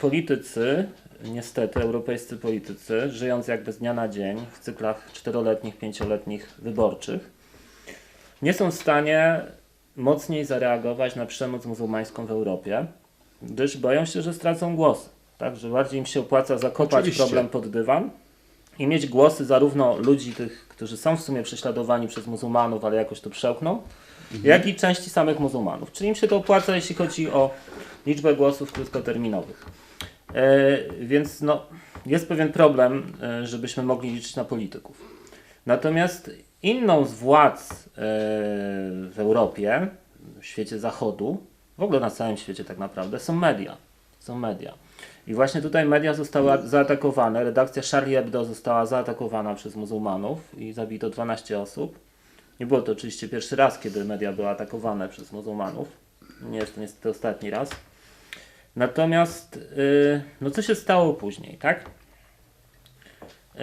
Politycy, niestety, europejscy politycy, żyjąc jakby z dnia na dzień w cyklach czteroletnich, pięcioletnich wyborczych, nie są w stanie mocniej zareagować na przemoc muzułmańską w Europie, gdyż boją się, że stracą głosy. Tak, że bardziej im się opłaca zakopać Oczywiście. problem pod dywan i mieć głosy zarówno ludzi tych, którzy są w sumie prześladowani przez muzułmanów, ale jakoś to przełkną, jak i części samych muzułmanów. Czyli im się to opłaca, jeśli chodzi o liczbę głosów krótkoterminowych. E, więc no, jest pewien problem, e, żebyśmy mogli liczyć na polityków. Natomiast inną z władz e, w Europie, w świecie zachodu, w ogóle na całym świecie tak naprawdę, są media. Są media. I właśnie tutaj media zostały zaatakowane. Redakcja Charlie Hebdo została zaatakowana przez muzułmanów i zabito 12 osób. Nie było to oczywiście pierwszy raz, kiedy media były atakowane przez muzułmanów. Nie jest to niestety ostatni raz. Natomiast, yy, no co się stało później, tak? Yy,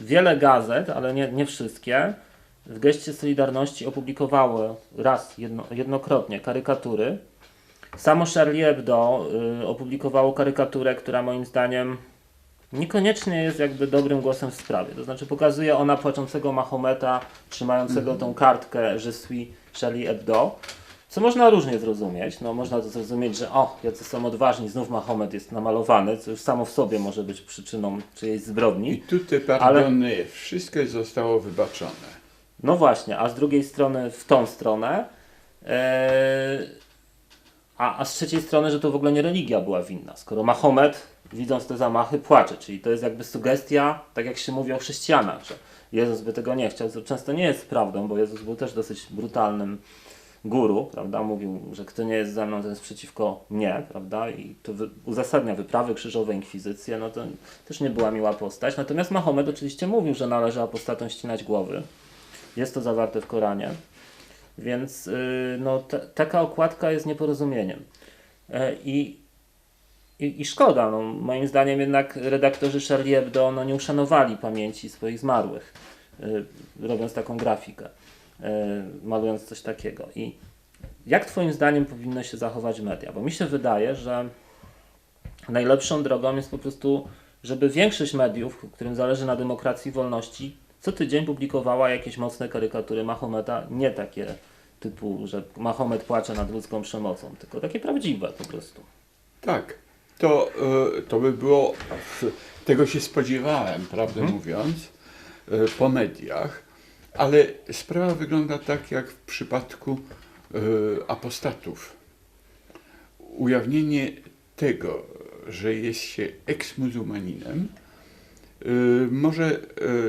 wiele gazet, ale nie, nie wszystkie, w geście Solidarności opublikowały raz, jedno, jednokrotnie karykatury. Samo Charlie Hebdo y, opublikowało karykaturę, która moim zdaniem niekoniecznie jest jakby dobrym głosem w sprawie. To znaczy pokazuje ona płaczącego Mahometa, trzymającego tą kartkę Je suis Charlie Hebdo, co można różnie zrozumieć. No, można to zrozumieć, że o, jacy są odważni, znów Mahomet jest namalowany, co już samo w sobie może być przyczyną czyjejś zbrodni. I tu te pardony, wszystko zostało wybaczone. No właśnie, a z drugiej strony w tą stronę, e, a, a z trzeciej strony, że to w ogóle nie religia była winna. Skoro Mahomet, widząc te zamachy, płacze, czyli to jest jakby sugestia, tak jak się mówi o chrześcijanach, że Jezus by tego nie chciał, co często nie jest prawdą, bo Jezus był też dosyć brutalnym guru, prawda? Mówił, że kto nie jest ze mną, ten jest przeciwko mnie, prawda? I to wy, uzasadnia wyprawy krzyżowe, inkwizycję, no to też nie była miła postać. Natomiast Mahomet oczywiście mówił, że należy apostatom ścinać głowy. Jest to zawarte w Koranie. Więc yy, no, ta, taka okładka jest nieporozumieniem. E, I, i, szkoda, no, moim zdaniem jednak redaktorzy Charlie Hebdo no, nie uszanowali pamięci swoich zmarłych, yy, robiąc taką grafikę, yy, malując coś takiego. I jak Twoim zdaniem powinno się zachować media? Bo mi się wydaje, że najlepszą drogą jest po prostu, żeby większość mediów, którym zależy na demokracji i wolności, co tydzień publikowała jakieś mocne karykatury Mahometa, nie takie typu, że Mahomet płacze nad ludzką przemocą, tylko takie prawdziwe po prostu. Tak, to, y, to by było, tego się spodziewałem, prawdę Mhm. mówiąc, y, po mediach, ale sprawa wygląda tak jak w przypadku y, apostatów. Ujawnienie tego, że jest się eksmuzułmaninem, y, może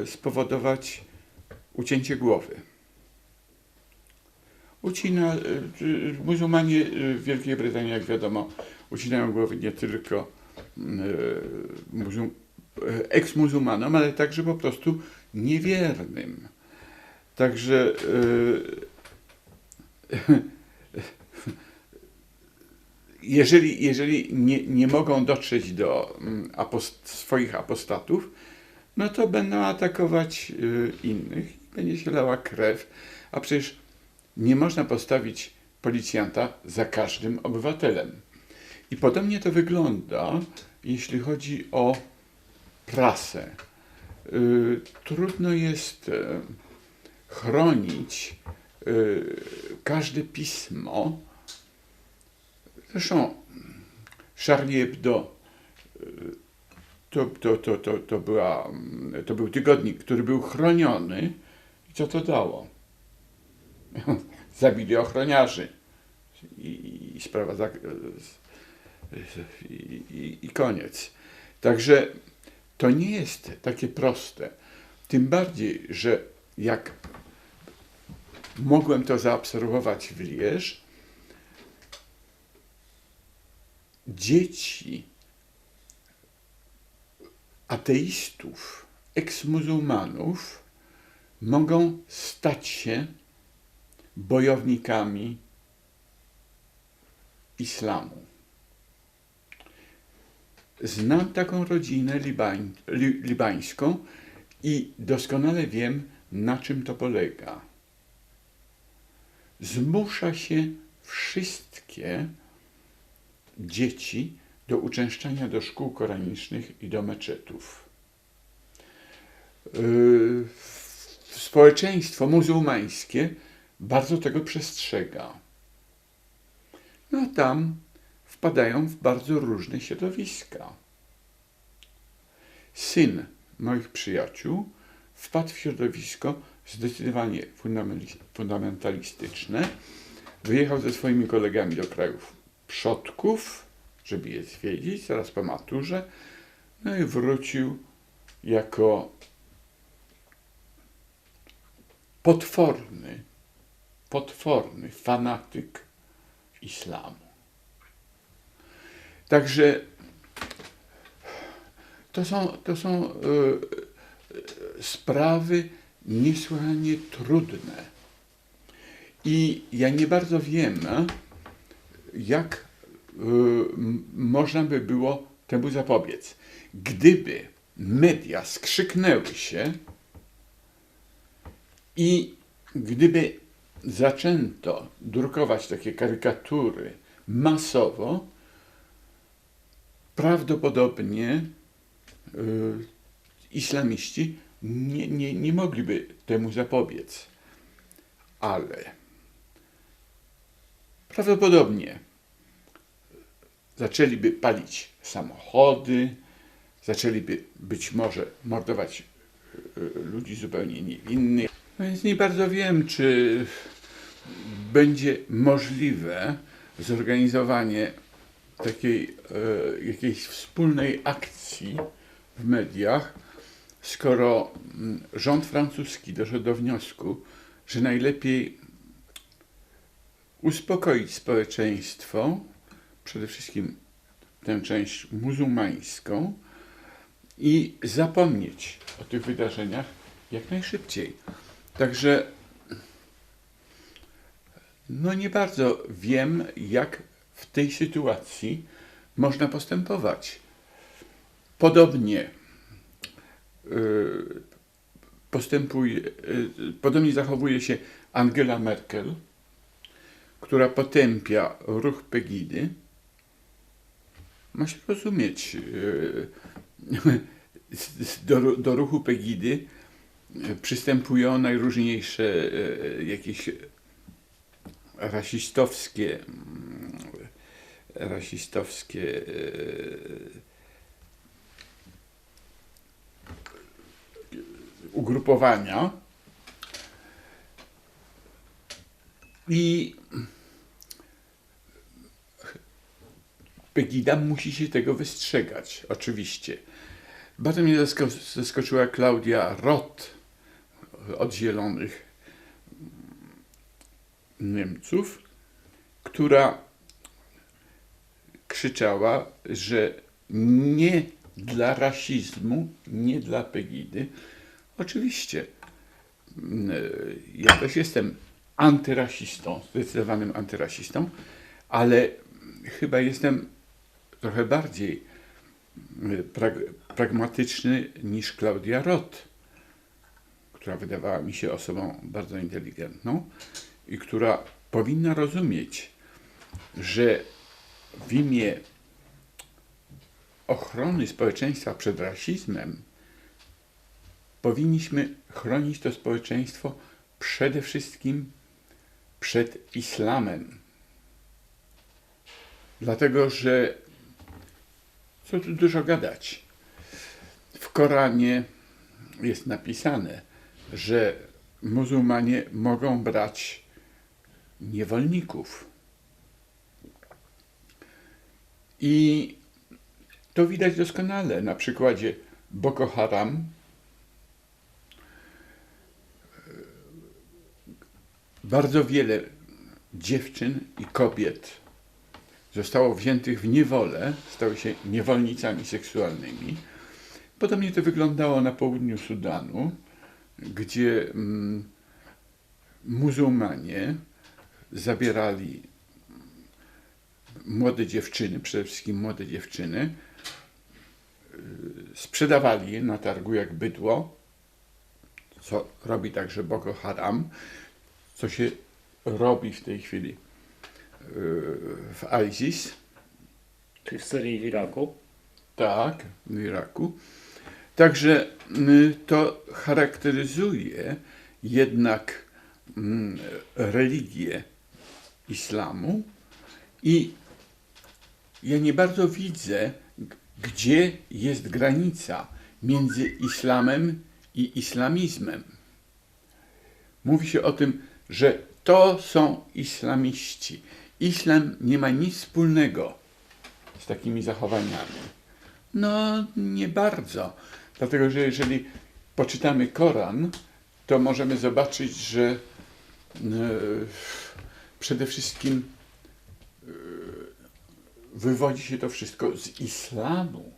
y, spowodować ucięcie głowy. Ucina, muzułmanie w Wielkiej Brytanii, jak wiadomo, ucinają głowy nie tylko muzuł, eks-muzułmanom, ale także po prostu niewiernym. Także y, jeżeli, jeżeli nie, nie mogą dotrzeć do mm, apost- swoich apostatów, no to będą atakować y, innych będzie się lała krew. A przecież nie można postawić policjanta za każdym obywatelem. I podobnie to wygląda, jeśli chodzi o prasę. Y, trudno jest y, chronić y, każde pismo. Zresztą Charlie Hebdo y, to, to, to, to, to, była, mm, to był tygodnik, który był chroniony. I co to dało? Zabili ochroniarzy. I, i sprawa za, i, i, i koniec. Także to nie jest takie proste. Tym bardziej, że jak mogłem to zaobserwować w Lierz, dzieci ateistów, eksmuzułmanów mogą stać się bojownikami islamu. Znam taką rodzinę libań, li, libańską i doskonale wiem, na czym to polega. Zmusza się wszystkie dzieci do uczęszczania do szkół koranicznych i do meczetów. Yy, Społeczeństwo muzułmańskie bardzo tego przestrzega. No a tam wpadają w bardzo różne środowiska. Syn moich przyjaciół wpadł w środowisko zdecydowanie fundamentalis- fundamentalistyczne. Wyjechał ze swoimi kolegami do krajów przodków, żeby je zwiedzić, zaraz po maturze. No i wrócił jako potworny, potworny fanatyk islamu. Także to są, to są e, sprawy niesłychanie trudne. I ja nie bardzo wiem, jak m- można by było temu zapobiec. Gdyby media skrzyknęły się i gdyby zaczęto drukować takie karykatury masowo, prawdopodobnie y, islamiści nie, nie, nie mogliby temu zapobiec. Ale prawdopodobnie zaczęliby palić samochody, zaczęliby być może mordować y, ludzi zupełnie niewinnych. No więc nie bardzo wiem, czy będzie możliwe zorganizowanie takiej e, jakiejś wspólnej akcji w mediach, skoro mm, rząd francuski doszedł do wniosku, że najlepiej uspokoić społeczeństwo, przede wszystkim tę część muzułmańską, i zapomnieć o tych wydarzeniach jak najszybciej. Także no nie bardzo wiem, jak w tej sytuacji można postępować. Podobnie postępuje, y, podobnie zachowuje się Angela Merkel, która potępia ruch Pegidy. Ma się rozumieć, y, do, do ruchu Pegidy przystępują najróżniejsze y, jakieś rasistowskie, mm, rasistowskie ugrupowania i Pegida musi się tego wystrzegać, oczywiście. Bardzo mnie zasko- zaskoczyła Klaudia Roth od Zielonych Niemców, która krzyczała, że nie dla rasizmu, nie dla Pegidy. Oczywiście, mm, ja też jestem antyrasistą, zdecydowanym antyrasistą, ale chyba jestem trochę bardziej mm, prag- pragmatyczny niż Klaudia Roth, która wydawała mi się osobą bardzo inteligentną i która powinna rozumieć, że w imię ochrony społeczeństwa przed rasizmem powinniśmy chronić to społeczeństwo przede wszystkim przed islamem. Dlatego, że co tu dużo gadać. W Koranie jest napisane, że muzułmanie mogą brać niewolników. I to widać doskonale na przykładzie Boko Haram. Bardzo wiele dziewczyn i kobiet zostało wziętych w niewolę, stały się niewolnicami seksualnymi. Podobnie to wyglądało na południu Sudanu, gdzie mm, muzułmanie zabierali młode dziewczyny, przede wszystkim młode dziewczyny, yy, sprzedawali je na targu jak bydło, co robi także Boko Haram, co się robi w tej chwili yy, w ISIS. Czyli w Syrii w Iraku. Tak, w Iraku. Także to charakteryzuje jednak religię islamu i ja nie bardzo widzę, gdzie jest granica między islamem i islamizmem. Mówi się o tym, że to są islamiści. Islam nie ma nic wspólnego z takimi zachowaniami. No, nie bardzo. Dlatego, że jeżeli poczytamy Koran, to możemy zobaczyć, że e, przede wszystkim e, wywodzi się to wszystko z islamu.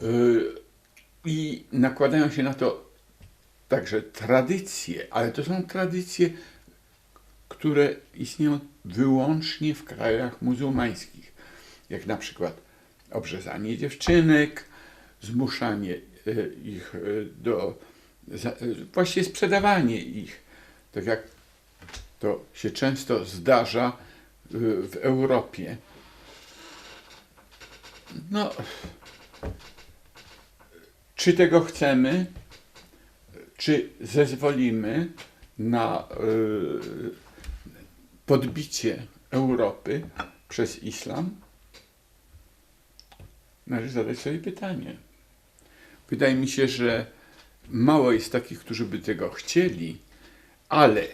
E, I nakładają się na to także tradycje, ale to są tradycje, które istnieją wyłącznie w krajach muzułmańskich, jak na przykład obrzezanie dziewczynek, zmuszanie e, ich e, do, e, właściwie sprzedawanie ich, tak jak to się często zdarza w Europie. No, czy tego chcemy, czy zezwolimy na e, podbicie Europy przez islam? Należy zadać sobie pytanie. Wydaje mi się, że mało jest takich, którzy by tego chcieli, ale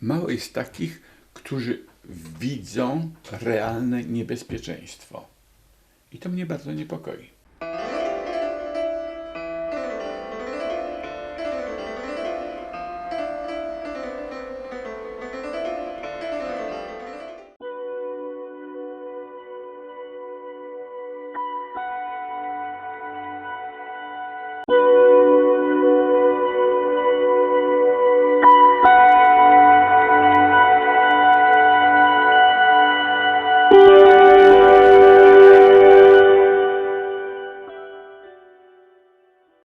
mało jest takich, którzy widzą realne niebezpieczeństwo. I to mnie bardzo niepokoi.